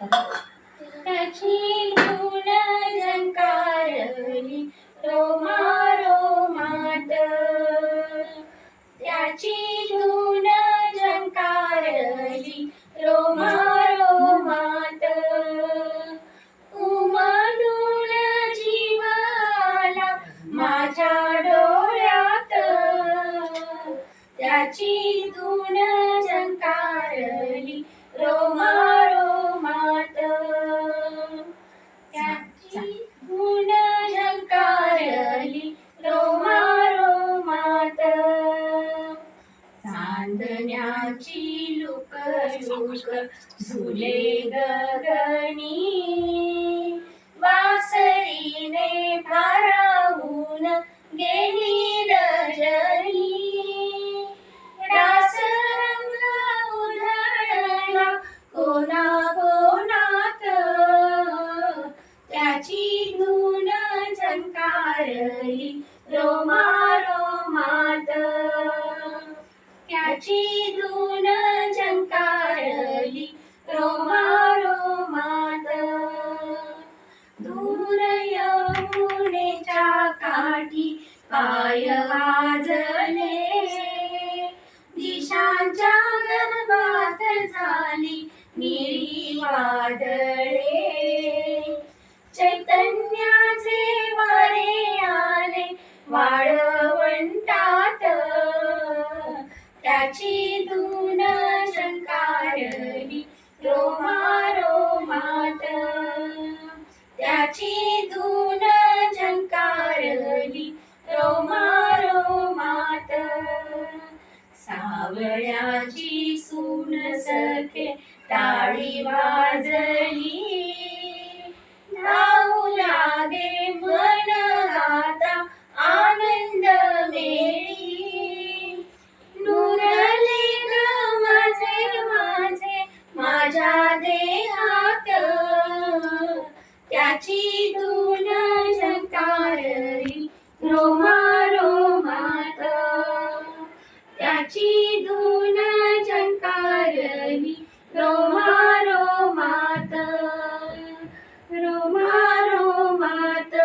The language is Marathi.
त्याची गुण झंकारली रोमा रोमात. त्याची धून झंकारली रोमा रोमात. उमलून जीव आला माझ्या डोळ्यात. त्याची धून झंकारली रोमा चांदण्याची लुक लुक झुले गगणी वासरीने भारावून गेली रजनी. रासरंग उधळला कोणा कोणात त्याची धून झंकारली रोमा रोमात त्याची धून झंकारली रोमा रोमात. दूर यमुनेच्या काठी पाय वाजले. दिशांच्या गर्भात झाली निळी वादळे. चैतन्याचे वारे आले वाळ त्याची धून शंकारणी रोमा रोमात. त्याची धून झंकारली रोमा रोमात. सावळ्याची सून सखे टाळी ची धून झंकारली रोमा रोमात. त्याची धून झंकारली रोमा रोमात. रोमा रोमात.